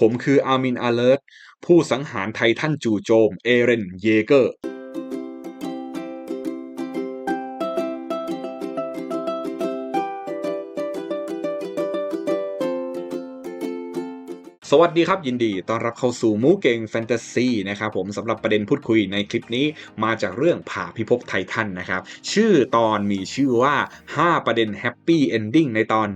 ผมคืออาร์มินอาเลิร์ตผู้สังหารไททันจู่โจม เอเรน เยเกอร์ สวัสดีครับ ยินดีต้อนรับเข้าสู่มูเก่งแฟนตาซีนะครับผมสำหรับประเด็นพูดคุยในคลิปนี้มาจากเรื่องผ่าพิภพไททันนะครับ ชื่อตอนมีชื่อว่า 5 ประเด็นแฮปปี้เอนดิ้งในตอน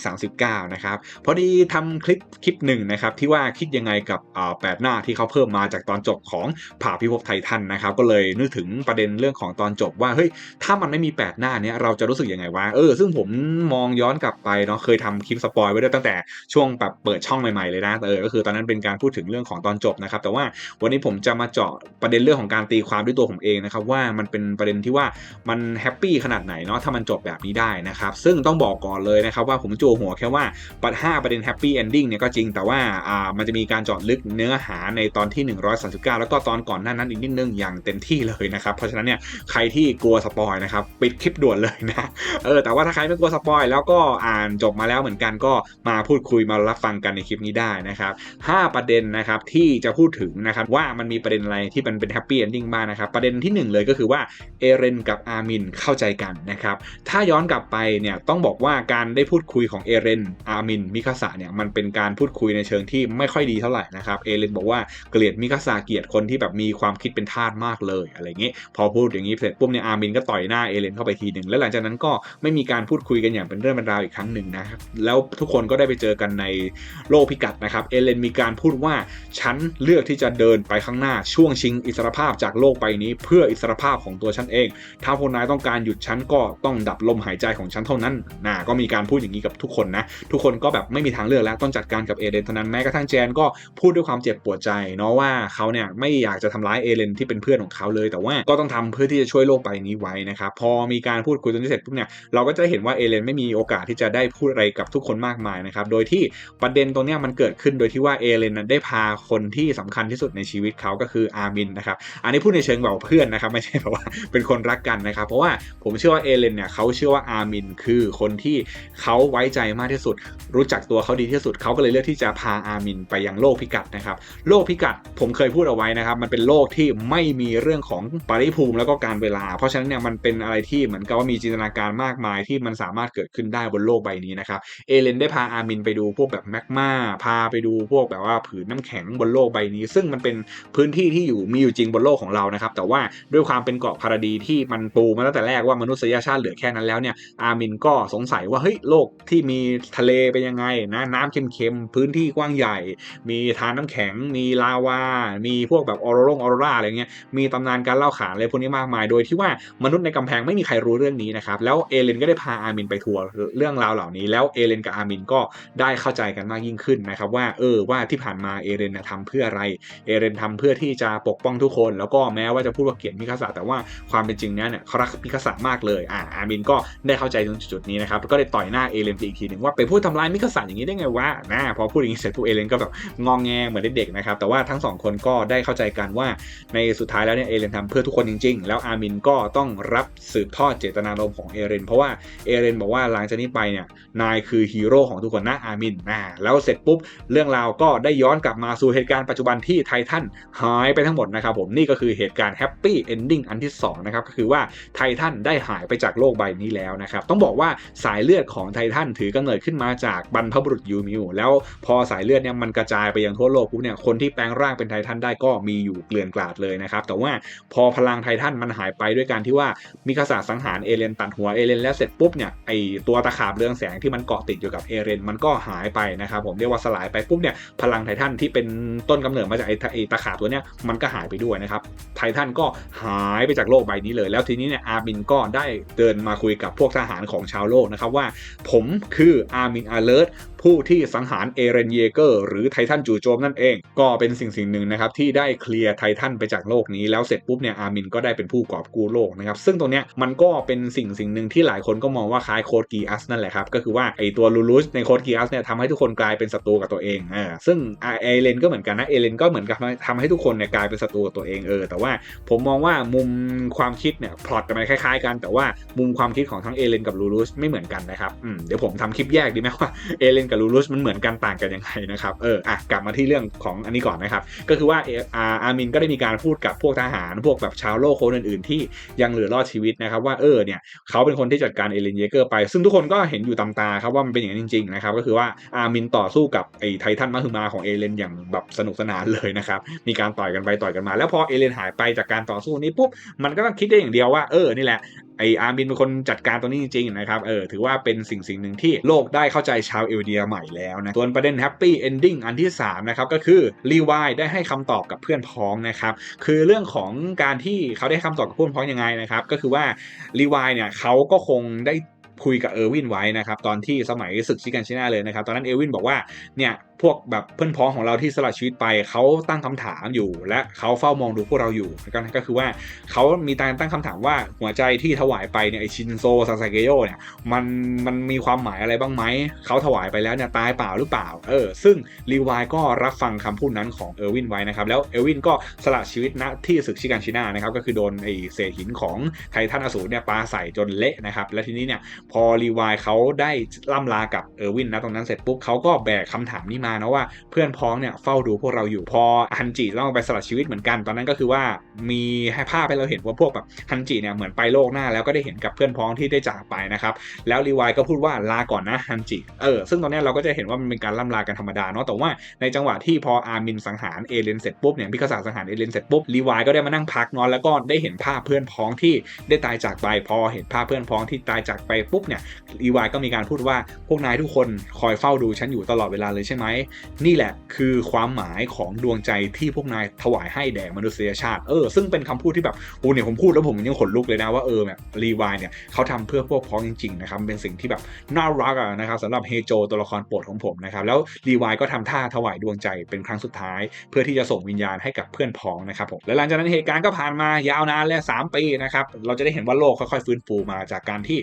139 นะครับ พอดีทำคลิปคลิปหนึ่งนะครับ ที่ว่าคิดยังไงกับแปดหน้าที่เขาเพิ่มมาจากตอนจบของผ่าพิภพไททันนะครับ ก็เลยนึกถึงประเด็นเรื่องของตอนจบว่าเฮ้ยถ้ามันไม่มีแปดหน้าเนี้ยเราจะรู้สึกยังไงวะเออซึ่งผมมองย้อนกลับไปเนาะเคยทำคลิปสปอยไว้ด้วยตั้งแต่ช่วงแบบเปิดช่องใหม่ๆเลยนะเออก็คือตอนนั้นเป็นการพูดถึงเรื่องของตอนจบนะครับ แต่ว่าวันนี้ผมจะมาเจาะประเด็นเรื่องของการตีความด้วยตัวผมเองนะครับว่ามันเป็นประเด็นที่ว่ามันแฮปปี้ขนาดไหนเนาะถ้ามันจบแบบนี้ได้นะครับ ซึ่งต้องบอกก่อนเลยนะครับว่าผมจั่วหัวแค่ว่าปัด5ประเด็นแฮปปี้เอนดิ้งเนี่ยก็จริงแต่ว่าอ่ามันจะมีการเจาะลึกเนื้อหาในตอนที่ 139 แล้วก็ตอนก่อนหน้านั้นอีกนิดนึงอย่างเต็มที่เลยนะครับเพราะฉะนั้นเนี่ยใครที่กลัวสปอยนะครับปิดคลิปด่วนเลยนะเออแต่ว่าถ้าใครไม่กลัวสปอยแล้วก็อ่านจบมาแล้วเหมือนกันก็มาพูดคุยมารับฟังกันในคลิปนี้ได้นะครับ5ประเด็นนะครับที่จะพูดถึงนะครับว่ามันมีประเด็นอะไรที่มันเป็นแฮปปี้เอนดิ้งบ้างนะครับประเด็นที่ 1 เลยก็คือว่าเอเรนกับอาร์มินเข้าใจกันนะครับถ้าย้อนกลับไปเนี่ยต้องบอกว่าการได้พูดคุยของเอเรนอาร์มินมิคาสะเนี่ยมันเป็นการพูดคุยในเชิงที่ไม่ค่อยดีเท่าไหร่นะครับเอเรนบอกว่าเกลียดมิคาสะเกลียดคนที่แบบมีความคิดเป็นทาสมากเลยอะไรเงี้ยพอพูดอย่างนี้เสร็จปุ๊บเนี่ยอาร์มินก็ต่อยหน้าเอเรนเข้าไปทีหนึ่งแล้วหลังจากนั้นก็ไม่มีการพูดคุยกันอย่างเป็นเรื่องเป็นราวอีกครั้งหนึ่งนะครับแล้วทุกคนก็ได้ไปเจอกันในโลกพิกัดนะครับเอเลนมีการพูดว่าฉันเลือกที่จะเดินไปข้างหน้าช่วงชิงอิสรภาพจากโลกใบนี้ เพื่ออิสรภาพของตัวฉันเอง ถ้าพวกนายต้องการหยุดฉันก็ต้องดับลมหายใจของฉันเท่านั้นนะก็มีการพูดอย่างนี้กับทุกคนนะทุกคนก็แบบไม่มีทางเลือกแล้วต้องจัดการกับเอเลนเท่านั้นแม้กระทั่งแจนก็พูดด้วยความเจ็บปวดใจเนาะว่าเขาเนี่ยไม่อยากจะทำร้ายเอเลนที่เป็นเพื่อนของเขาเลย แต่ว่าก็ต้องทำเพื่อที่จะช่วยโลกใบนี้ไว้นะครับพอมีการพูดคุยตรงนี้เสร็จปุ๊บเนี่ยเราก็จะเห็นว่าเอเลนไม่มีโอกาสที่จะได้พูดอะไรกับทุกคนมากมายนะครับโดยที่ประเด็นตรงเนี้ยมันเกิดขึ้นโดยที่ว่าเอเลนนั้นได้พาคนที่สำคัญที่สุดในชีวิตเขาก็คืออาร์มินนะครับอันนี้พูดในเชิงแบบเพื่อนนะครับไม่ใช่แบบว่าเป็นคนรักกันนะครับ เพราะว่าผมเชื่อว่าเอเลนเนี่ยเขาเชื่อว่าอาร์มินคือคนที่เขาไว้ใจมากที่สุด รู้จักตัวเขาดีที่สุดเขาก็เลยเลือกที่จะพาอาร์มินไปยังโลกพิกัดนะครับโลกพิกัดผมเคยพูดเอาไว้นะครับมันเป็นโลกที่ไม่มีเรื่องของปริภูมิแล้วก็การเวลา เพราะฉะนั้นเนี่ยมันเป็นอะไรที่เหมือนกับว่ามีจินตนาการมากมายที่มันสามารถเกิดขึ้นได้บนโลกใบนี้นะครับเอเลนได้พาอาร์มินไปดูพวกแบบแมกมาพาไปดูพวกแบบว่าผืนน้ำแข็งบนโลกใบนี้ ซึ่งมันเป็นพื้นที่ที่อยู่มีอยู่จริงบนโลกของเรานะครับ แต่ว่าด้วยความเป็นเกาะพาราดีที่มันปูมาตั้งแต่แรกว่ามนุษยชาติเหลือแค่นั้นแล้วเนี่ยอาร์มินก็สงสัยว่าเฮ้ยโลกที่มีทะเลเป็นยังไงนะน้ำเค็มๆพื้นที่กว้างใหญ่ มีทานน้ำแข็ง มีลาวา มีพวกแบบออโรรงออโรราอะไรเงี้ยมีตำนานการเล่าขานอะไรพวกนี้มากมาย โดยที่ว่ามนุษย์ในกำแพงไม่มีใครรู้เรื่องนี้นะครับแล้วเอเลนก็ได้พาอาร์มินไปทัวร์เรื่องราวเหล่านี้ แล้วเอเลนกับอาร์มินก็ได้เข้าใจกันมากยิ่งขึ้นนะครับว่าเออว่าที่ผ่านมาเอเลนทำเพื่ออะไรเอเลนทำเพื่อที่จะปกป้องทุกคน แล้วก็แม้ว่าจะพูดว่าเกลียดมิคาสะแต่ว่าความเป็นจริงเนี่ยเขารักมิคาสะมากเลยอ่าอามินก็ได้เข้าใจตรงจุดนี้นะครับก็ได้ต่อยหน้าเอเลนไปอีกทีหนึ่งว่าไปพูดทำลายมิคาสะอย่างนี้ได้ไงวะนะพอพูดอย่างนี้เสร็จปุ๊บเอเลนก็แบบงองแงเหมือนเด็กๆนะครับแต่ว่าทั้งสองคนก็ได้เข้าใจกันว่าในสุดท้ายแล้วเนี่ยเอเลนทำเพื่อทุกคนจริง ๆ แล้วอามินก็ต้องรับสืบทอดเจตนารมณ์ของเอเลนเพราะว่าเอเลนบอกว่าหลังจากนี้ไปเนี่ยนายคือฮีโร่ของทุกคนนะอามินนะแล้วเสร็จปุ๊บเรื่องราวก็ได้ย้อนกลับมาสู่เหตุการณ์ปัจจุบันที่ไททันหายไปทั้งหมดนะครับผมนี่ก็คือเหตุการณ์แฮปปี้เอนดิ้งอันที่2นะครับก็คือว่าไททันได้หายไปจากโลกใบนี้แล้วนะครับต้องบอกว่าสายเลือดของไททันถือกำเนิดขึ้นมาจากบรรพบุรุษยูมิวแล้วพอสายเลือดเนี่ยมันกระจายไปยังทั่วโลกปุ๊บเนี่ยคนที่แปลงร่างเป็นไททันได้ก็มีอยู่เกลื่อนกลาดเลยนะครับแต่ว่าพอพลังไททันมันหายไปด้วยการที่ว่ามิคาสาสังหารเอเลนตัดหัวเอเลนแล้วเสร็จปุ๊บเนี่ยไอตัวตะขาบเรืองแสงที่มันเกาะติดอยู่กับเอเลนมันก็หายไปนะครับผมเรียกว่าสลายไปปุ๊บเนี่ยพลังไททันที่เป็นต้นกำเนิดมาจากไอไอตะขาบตัวเนี้ยมันก็หายไปด้วยนะครับไททันก็หายไปจากโลกใบนี้เลย แล้วทีนี้เนี่ยอาร์มินก็ได้เดินมาคุยกับพวกทหารของชาวโลกนะครับว่า ผมคืออาร์มินอาเลิร์ตผู้ที่สังหารเอเรนเยเกอร์หรือไททันจู่โจมนั่นเอง ก็เป็นสิ่งสิ่งหนึ่งนะครับที่ได้เคลียร์ไททันไปจากโลกนี้แล้วเสร็จปุ๊บเนี่ยอาร์มินก็ได้เป็นผู้กอบกู้โลกนะครับซึ่งตรงเนี้ยมันก็เป็นสิ่งสิ่งหนึ่งที่หลายคนก็มองว่าคล้ายโคดกีอัสนั่นแหละครับก็คือว่าไอตัวลูลูสในโคดกีอัสเนี่ยทำให้ทุกคนกลายเป็นศัตรูกับกับตัวเองเออซึ่งเอเลนก็เหมือนกันนะเอเลนก็เหมือนกับทำให้ทุกคนเนี่ยกลายเป็นศัตรูกับตัวเองเออแต่ว่าผมมองว่ามุมความคิดเนี่ยพล็อตมันคล้ายๆกัน แต่ว่ามุมความคิดของทั้งเอเลนกับลูรุสไม่เหมือนกันนะครับอืมเดี๋ยวผมทำคลิปแยกดีไหมว่าเอเลนกับลูรุสมันเหมือนกันต่างกันยังไงนะครับเอออะกลับมาที่เรื่องของอันนี้ก่อนนะครับ ก็คือว่าออาอามินก็ได้มีการพูดกับพวกทหาร พวกแบบชาวโลกคนอื่นๆ ที่ยังเหลือรอดชีวิตนะครับ ว่าเออเนี่ยเขาเป็นคนที่จัดการเอเลนเยเกอร์ไป ซึ่งทุกคนก็เห็นอยู่ตามตาครับว่ามันเป็นอย่างนั้นจริงๆนะครับก็คือว่าอามินต่อสู้กับไอ้ไททันมาคือมาของเอเลนอย่างแบบสนุกสนานเลยนะครับ มีการต่อยกันไปต่อยกันมา แล้วพอเอเลนหายไปจากการต่อสู้นี้ปุ๊บ มันก็ต้องคิดได้อย่างเดียวว่า เออ นี่แหละไออาร์มินเป็นคนจัดการตัวนี้จริงๆนะครับเออถือว่าเป็นสิ่งสิ่งหนึ่งที่โลกได้เข้าใจชาวเอลเดียใหม่แล้วนะส่วนประเด็นแฮปปี้เอนดิ้งอันที่ 3 นะครับ ก็คือรีวายได้ให้คำตอบกับเพื่อนพ้องนะครับ คือเรื่องของการที่เขาได้คำตอบกับเพื่อนพ้องยังไงนะครับ ก็คือว่ารีวายเนี่ยเขาก็คงได้ คุยกับเออร์วินไว้นะครับตอนที่สมัยศึกชิกันชิน่าเลยนะครับตอนนั้นเออร์วินบอกว่าเนี่ย พวกแบบเพื่อนพ้องของเราที่สละชีวิตไปเขาตั้งคำถามอยู่ และเขาเฝ้ามองดูพวกเราอยู่ก็ก็คือว่าเขามีการตั้งคำถามว่าหัวใจที่ถวายไปเนี่ยไอชินโซซาซาเกโยเนี่ยมันมันมีความหมายอะไรบ้างไหมเขาถวายไปแล้วเนี่ยตายเปล่าหรือเปล่าเออซึ่งรีวายก็รับฟังคำพูดนั้นของเออร์วินไว้นะครับแล้วเออร์วินก็สละชีวิตณที่ศึกชิกันชินานะครับก็คือโดนไอเศษหินของไททันอสูรเนี่ยปาใส่จนเละนะครับและทีนี้เนี่ยพอรีวายเขาได้ล่ำลากับเออร์วินนะตรงนั้นเสร็จปุ๊บเขาก็แบกคำถามนี้มานะว่าเพื่อนพ้องเนี่ยเฝ้าดูพวกเราอยู่พอฮันจิต้องไปสละชีวิตเหมือนกัน ตอนนั้นก็คือว่า มีให้ภาพให้เราเห็นว่าพวกแบบฮันจิเนี่ยเหมือนไปโลกหน้าแล้วก็ได้เห็นกับเพื่อนพ้องที่ได้จากไปนะครับแล้วรีวายก็พูดว่าลาก่อนนะฮันจิเออซึ่งตอนนี้เราก็จะเห็นว่ามันเป็นการล่ำลากันธรรมดาเนาะแต่ว่าในจังหวะที่พออาร์มินสังหารเอเลนเสร็จปุ๊บเนี่ยพิคาสาสังหารเอเลนเสร็จปุ๊บรีวายก็ได้มานั่งพักนอนแล้วก็ได้เห็นภาพเพื่อนพ้องที่ได้ตายจากไปพอเห็นภาพเพื่อนพ้องที่ตายจากไปปุ๊บเนี่ยรีวายก็มีการพูดว่าพวกนายทุกคนคอยเฝ้าดูฉันอยู่ตลอดเวลาเลยใช่ไหมนี่แหละคือความหมายของดวงใจที่พวกนายถวายให้แด่มนุษยชาติเออซึ่งเป็นคำพูดที่แบบโอ้เนี่ยผมพูดแล้วผมยังขนลุกเลยนะว่าเออแบบรีวายเนี่ยเขาทำเพื่อพวกพ้องจริงๆนะครับเป็นสิ่งที่แบบน่ารักอะนะครับสำหรับเฮโจตัวละครโปรดของผมนะครับแล้วรีวายก็ทำท่าถวายดวงใจเป็นครั้งสุดท้าย เพื่อที่จะส่งวิญญาณให้กับเพื่อนพ้องนะครับผมและหลังจากนั้นเหตุการณ์ก็ผ่านมายาวนานแล้ว3ปีนะครับเราจะได้เห็นว่าโลกค่อยๆฟื้นฟูมาจากการที่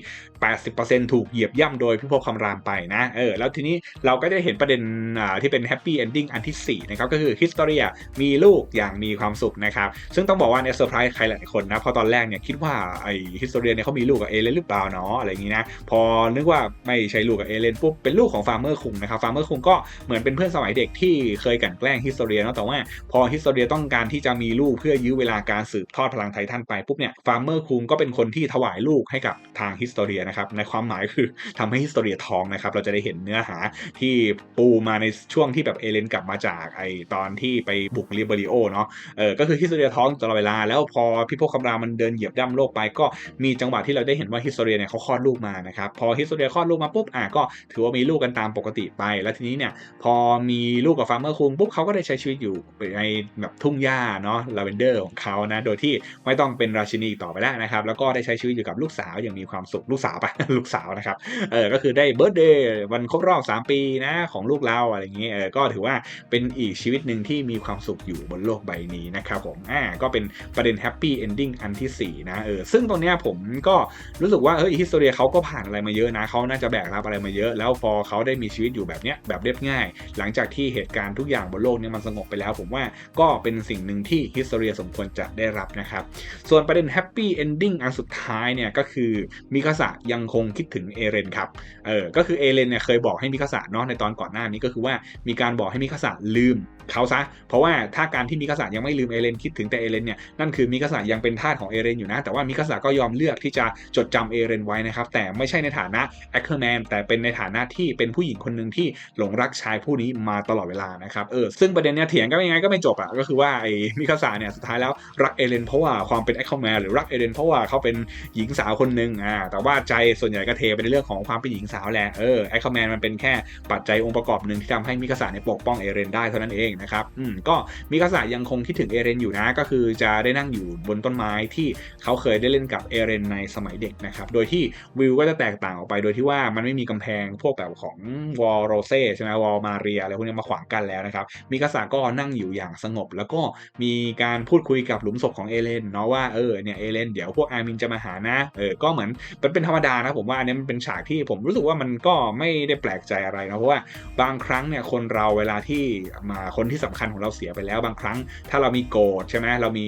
80%ถูกเหยียบย่ำโดยพิภพคำรามไปนะเออแล้วทีนี้เราก็ได้เห็นประเด็นอ่าที่เป็นแฮปปี้เอนดิ้งอันที่4นะครับก็คือฮิสตอรีมีลูกอย่างมีความสุขนะครับซึ่งต้องบอกว่าในเซอร์ไพรส์ใครหลายคนนะเพราะตอนแรกเนี่ยคิดว่าไอฮิสตอรีเนี่ยเขามีลูกกับเอเลนหรือเปล่าเนาะอะไรอย่างนี้นะพอนึกว่าไม่ใช่ลูกกับเอเลนปุ๊บเป็นลูกของฟาร์เมอร์คุงนะครับฟาร์เมอร์คุงก็เหมือนเป็นเพื่อนสมัยเด็กที่เคยกันแกล้งฮิสตอรีเนาะแต่ว่าพอฮิสตอรีต้องการที่จะมีลูกเพื่อยื้อเวลาการสืบทอดพลังไททันไปปุ๊บเนี่ยฟาร์เมอร์คุงก็เป็นคนที่ถวายลูกให้กับทางฮิสตอรีนะครับในความหมายคือทำให้ฮิสตอรีท้องนะครับเราจะได้เห็นเนื้อหาที่ปูมาในช่วงที่แบบเอเลนกลับมาจากไอตอนที่ไปบุกลิเบริโอเนาะเออก็คือฮิสตอรีท้องตลอดเวลา แล้วพอพิภพคำรามมันเดินเหยียบย่ำโลกไป ก็มีจังหวะที่เราได้เห็นว่าฮิสตอรียเนี่ยเขาคลอดลูกมานะครับพอฮิสตอรียคลอดลูกมาปุ๊บอะก็ถือว่ามีลูกกันตามปกติไป แล้วทีนี้เนี่ยพอมีลูกกับฟาร์มเมอร์คุงปุ๊บเขาก็ได้ใช้ชีวิตอยู่ในแบบทุ่งหญ้าเนาะลาเวนเดอร์ของเขานะโดยที่ไม่ต้องเป็นราชินีต่อไปแล้วนะครับแล้วก็ได้ใช้ชีวิตอยู่กับลูกสาวอย่างมีความสุขลูกสาวปะลูกสาวนะครับเออก็คือได้เบิร์ดเดย์วันครบรอบ 3 ปีนะของลูกเราอะไรอย่างเงี้ยเออก็ถือว่าเป็นอีกชีวิตหนึ่งที่มีความสุขอยู่บนโลกใบนี้นะครับผมอ่าก็ก็เป็นประเด็นแฮปปี้เอนดิ้งอันที่ 4 นะเออซึ่งตรงเนี้ยผมก็รู้สึกว่าเฮ้ยฮิสโตเรียเขาก็ผ่านอะไรมาเยอะนะเขาน่าจะแบกรับอะไรมาเยอะ แล้วพอเขาได้มีชีวิตอยู่แบบเนี้ยแบบเรียบง่าย หลังจากที่เหตุการณ์ทุกอย่างบนโลกเนี้มันสงบไปแล้ว ผมว่าก็เป็นสิ่งหนึ่งที่ฮิสโตเรียสมควรจะได้รับนะครับส่วนประเด็นแฮปปี้เอนดิ้งอันสุดท้ายเนี่ยก็คือมิคาสะยังคงคิดถึงเอเรนครับเออก็คือเอเรนเนี่ยเคยบอกให้มิคาสะเนาะในตอนก่อนหน้านี้ก็คือว่ามีการบอกให้มิคาสะลืม เขาซะ เพราะว่าถ้าการที่มิคาสะยังไม่ลืมเอเรนคิดถึงแต่เอเรนเนี่ยนั่นคือมิคาสะยังเป็นทาสของเอเรนอยู่นะ แต่ว่ามิคาสะก็ยอมเลือกที่จะจดจำเอเรนไว้นะครับแต่ไม่ใช่ในฐานะแอคเคอร์แมนแต่เป็นในฐานะที่เป็นผู้หญิงคนหนึ่งที่หลงรักชายผู้นี้มาตลอดเวลานะครับเออซึ่งประเด็นเนี้ยเถียงก็ยังไงก็ไม่จบอะก็คือว่าไอ้มิคาสะเนี่ยสุดท้ายแล้วรักเอเรนเพราะว่าความเป็นแอคเคอร์แมนหรือรักเอเรนเพราะว่าเขาเป็นหญิงสาวคนหนึ่งอ่าแต่ว่าใจส่วนใหญ่ก็เทไปในเรื่องของความเป็นหญิงสาวแหละเออแอคเคอร์แมนมันเป็นแค่ปัจจัยองค์ประกอบหนึ่งที่ทำให้มิคาสะเนี่ยปกป้องเอเรนได้เท่านั้นเองนะครับอืมก็มิคาสะยังคงคิดถึงเอเรนอยู่นะ ก็คือจะได้นั่งอยู่บนต้นไม้ที่เขาเคยได้เล่นกับเอเรนในสมัยเด็กนะครับโดยที่วิวก็จะแตกต่างออกไปโดยที่ว่ามันไม่มีกำแพงพวกแบบของวอลโรเซ่ใช่ไหมวอลมาเรียอะไรพวกนี้มาขวางกันแล้วนะครับมิคาสะก็นั่งอยู่อย่างสงบ แล้วก็มีการพูดคุยกับหลุมศพของเอเลนเนาะว่าเออเนี่ยเอเลนเดี๋ยวพวกอาร์มินจะมาหานะเออก็เหมือนมันเป็นธรรมดานะผมว่าอันนี้มันเป็นฉากที่ผมรู้สึกว่ามันก็ไม่ได้แปลกใจอะไรนะเพราะว่าบางครั้งเนี่ยคนเราเวลาที่มาคนที่สำคัญของเราเสียไปแล้วบางครั้ง ถ้าเรามีโกรธใช่ไหมเรามี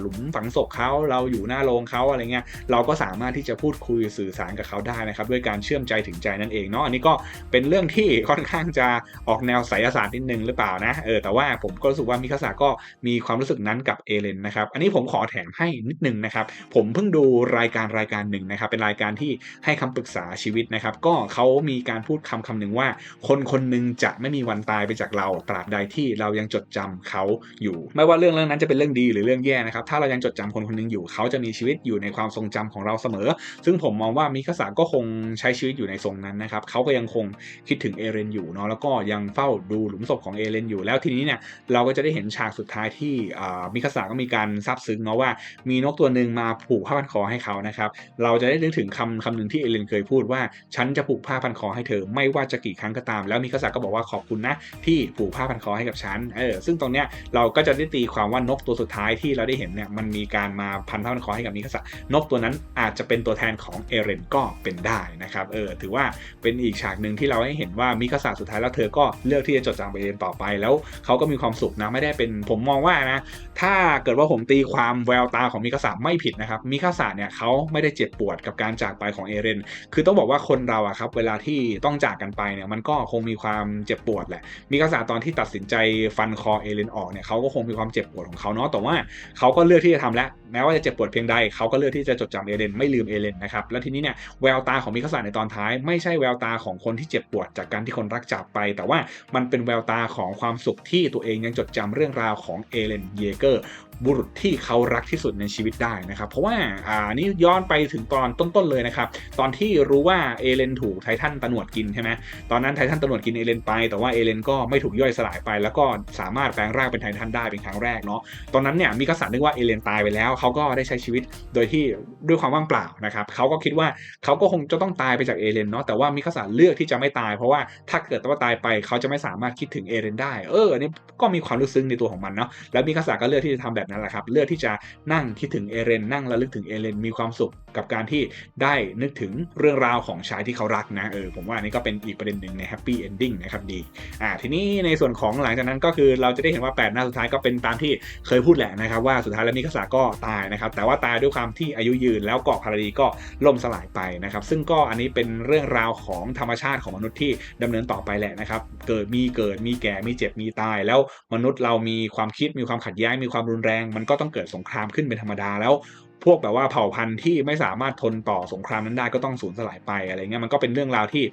หลุมฝังศพเขาเราอยู่หน้าโรงเขาอะไรเงี้ยเราก็สามารถที่จะพูดคุยสื่อสารกับเขาได้นะครับด้วยการเชื่อมใจถึงใจนั่นเองเนาะอันนี้ก็เป็นเรื่องที่ค่อนข้างจะออกแนวไสยศาสตร์นิดนึงหรือเปล่านะเออแต่ว่าผมก็รู้สึกว่ามิคาสะก็มีความรู้สึกนั้นกับเอเลนนะครับอันนี้ผมขอแถมให้นิดนึงนะครับผมเพิ่งดูรายการรายการหนึ่งนะครับเป็นรายการที่ให้คำปรึกษาชีวิตนะครับก็เขามีการพูดคำคำหนึ่งว่า คนคนหนึ่งจะไม่มีวันตายไปจากเราตราบใดที่เรายังจดจำเขาอยู่ ไม่ว่าเรื่องเรื่องนั้นจะเป็นเรื่องดีหรือเรื่องแย่นะครับ ถ้าเรายังจดจำคนคนหนึงอยู่ เขาจะมีชีวิตอยู่ในความทรงจำของเราเสมอ ซึ่งผมมองว่ามิคาสะก็คงใช้ชีวิตอยู่ในทรงนั้นนะครับ เขาก็ยังคงคิดถึงเอเรนอยู่เนาะ แล้วก็ยังเฝ้าดูหลุมศพของเอเรนอยู่ แล้วทีนี้เนี่ยเราก็จะได้เห็นฉากสุดท้ายที่มิคาสะก็มีการซาบซึ้งเนาะว่ามีนกตัวหนึ่งมาผูกผ้าพันคอให้เขานะครับ เราจะได้นึกถึงคำคำหนึ่งที่เอเรนเคยพูดว่าฉันจะผูกผ้าพันคอให้เธอ ไม่ว่าจะกี่ครั้งก็ตาม แล้วมิคาสะก็บอกว่าขอบคุณนะที่ผูกผ้าพันคอให้กับฉันเออซึ่งตรงเนี้ยเราก็จะได้ตีความว่านกตัวสุดท้ายที่เราได้เห็นเนี่ยมันมีการมาพันผ้าพันคอให้กับมิคาสะนกตัวนั้นอาจจะเป็นตัวแทนของเอเรนก็เป็นได้นะครับเออถือว่าเป็นอีกฉากหนึ่งที่เราให้เห็นว่ามิคาสะสุดท้ายแล้วเธอก็เลือกที่จะจดจำเอเรนต่อไป แล้วเขาก็มีความสุขนะไม่ได้เป็นผมมองว่านะถ้าเกิดว่าผมตีความแววตาของมิคาสะไม่ผิดนะครับมิคาสะเนี่ยเขาไม่ได้เจ็บปวดกับการจากไปของเอเรน คือต้องบอกว่าคนเราอะครับเวลาที่ต้องจากกันไปเนี่ยมันก็คงมีความเจ็บปวดแหละมิคาสะตอนที่ตัดสินใจฟันคอเอเลนออกเนี่ยเขาก็คงมีความเจ็บปวดของเขาเนาะแต่ว่าเขาก็เลือกที่จะทำแล้วแม้ว่าจะเจ็บปวดเพียงใดเขาก็เลือกที่จะจดจำเอเลนไม่ลืมเอเลนนะครับแล้วทีนี้เนี่ยแววตาของมิคาสะในตอนท้าย ไม่ใช่แววตาของคนที่เจ็บปวดจากการที่คนรักจากไป แต่ว่ามันเป็นแววตาของความสุขที่ตัวเองยังจดจำเรื่องราวของเอเลนเยเกอร์บุรุษที่เขารักที่สุดในชีวิตได้นะครับ เพราะว่าอ่านี่ย้อนไปถึงตอนต้นๆเลยนะครับ ตอนที่รู้ว่าเอเลนถูกไททันตะหนวดกินใช่ไหมตอนนั้นไททันตะหนวดกินเอเลนไป แต่ว่าเอเลนก็ไม่ถูกย่อยสลายไป แล้วก็สามารถแปลงร่างเป็นไททันได้เป็นครั้งแรกเนาะตอนนั้นเนี่ยมิกาสันนึกว่าเอเลนตายไปแล้วเขาก็ได้ใช้ชีวิตโดยที่ด้วยความว่างเปล่านะครับเขาก็คิดว่าเขาก็คงจะต้องตายไปจากเอเลนเนาะแต่ว่ามิกาสันเลือกที่จะไม่ตาย เพราะว่าถ้าเกิดว่าตายไปเขาจะไม่สามารถคิดถึงเอเลนได้ เอออันนี้ก็มีความรู้ซึ้งในตัวของมันเนาะแล้วมิคาสะก็เลือกที่จะทำแบบนั้นแหละครับ เลือกที่จะนั่งคิดถึงเอเรนนั่งระลึกถึงเอเรนมีความสุขกับการที่ได้นึกถึงเรื่องราวของชายที่เขารักนะเออผมว่าอันนี้ก็เป็นอีกประเด็นหนึ่งในแฮปปี้เอนดิ้งนะครับดีอ่าทีนี้ในส่วนของหลังจากนั้นก็คือเราจะได้เห็นว่า 8 หน้าสุดท้ายก็เป็นตามที่เคยพูดแหละนะครับ ว่าสุดท้ายแล้วมิคาสะก็ตายนะครับ แต่ว่าตายด้วยความที่อายุยืนแล้วเกาะพาราดีก็ล่มสลายไปนะครับ ซึ่งก็อันนี้เป็นเรื่องราวของธรรมชาติของมนุษย์ที่ดำเนินต่อไปแหละนะครับ เกิดมีเกิดมีแก่มีเจ็บมีตาย แล้วมนุษย์เรามีความคิดมีความขัดแย้งมีความรุนแรงมันก็ต้องเกิดสงครามขึ้นเป็นธรรมดาแล้ว พวกแบบว่าเผ่าพันธุ์ที่ไม่สามารถทนต่อสงครามนั้นได้ก็ต้องสูญสลายไปอะไรเงี้ยมันก็เป็นเรื่องราวที่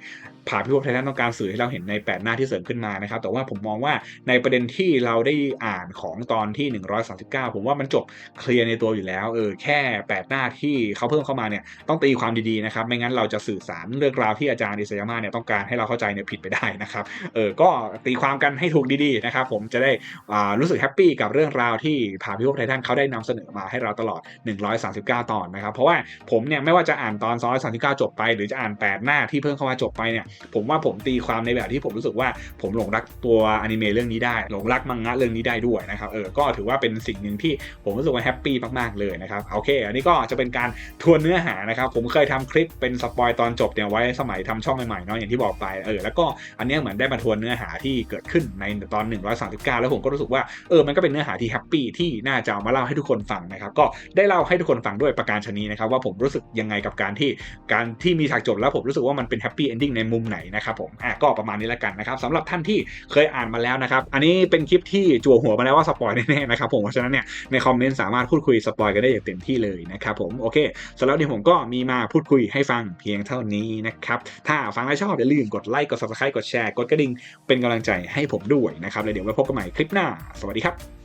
ผ่าพิภพไททันต้องการสื่อให้เราเห็นใน 8 หน้าที่เสริมขึ้นมานะครับแต่ว่าผมมองว่าในประเด็นที่เราได้อ่านของตอนที่ 139 ผมว่ามันจบเคลียร์ในตัวอยู่แล้วเออแค่ 8 หน้าที่เขาเพิ่มเข้ามาเนี่ยต้องตีความดีๆนะครับไม่งั้นเราจะสื่อสารเรื่องราวที่อาจารย์อิสยามาเนี่ยต้องการให้เราเข้าใจเนี่ยผิดไปได้นะครับเออก็ตีความกันให้ถูกดีๆนะครับผมจะได้อ่ารู้สึกแฮปปี้กับเรื่องราวที่ผ่าพิภพไททันเขาได้นำเสนอมาให้เราตลอด39 ตอนนะครับ เพราะว่าผมเนี่ยไม่ว่าจะอ่านตอน 239 จบไปหรือจะอ่าน 8 หน้าที่เพิ่มเข้ามาจบไปเนี่ยผมว่าผมตีความในแบบที่ผมรู้สึกว่าผมหลงรักตัวอนิเมะเรื่องนี้ได้หลงรักมังงะเรื่องนี้ได้ด้วยนะครับเออก็ถือว่าเป็นสิ่งหนึ่งที่ผมรู้สึกว่าแฮปปี้มากๆเลยนะครับโอเค อันนี้ก็จะเป็นการทวนเนื้อหานะครับผมเคยทำคลิปเป็นสปอยตอนจบเนี่ยไว้สมัยทำช่องใหม่ๆเนาะอย่างที่บอกไปเออแล้วก็อันนี้เหมือนได้มาทวนเนื้อหาที่เกิดขึ้นในตอน 139 แล้วผมก็รู้สึกว่าเออมันก็เป็นเนื้อหาที่แฮปปี้ที่น่าจะเอามาเล่าให้ทุกคนฟังนะครับก็ได้เล่าให้ทุกคนนฟังด้วยประการชนีนะครับว่าผมรู้สึกยังไงกับการที่การที่มีฉากจบแล้วผมรู้สึกว่ามันเป็นแฮปปี้เอนดิ้งในมุมไหนนะครับผมอะก็ประมาณนี้แล้วกันนะครับสำหรับท่านที่เคยอ่านมาแล้วนะครับอันนี้เป็นคลิปที่จั่วหัวมาแล้วว่าสปอยแน่ๆนะครับผมเพราะฉะนั้นเนี่ยในคอมเมนต์สามารถพูดคุยสปอยกันได้อย่างเต็มที่เลยนะครับผมโอเคสำหรับนี้ผมก็มีมาพูดคุยให้ฟังเพียงเท่านี้นะครับถ้าฟังแล้วชอบอย่าลืมกดไลค์กด subscribe กดแชร์กดกระดิ่งเป็นกำลังใจให้ผมด้วยนะครับแล้วเดี๋ยวไว้พบกันใหม่คลิปหน้า สวัสดีครับ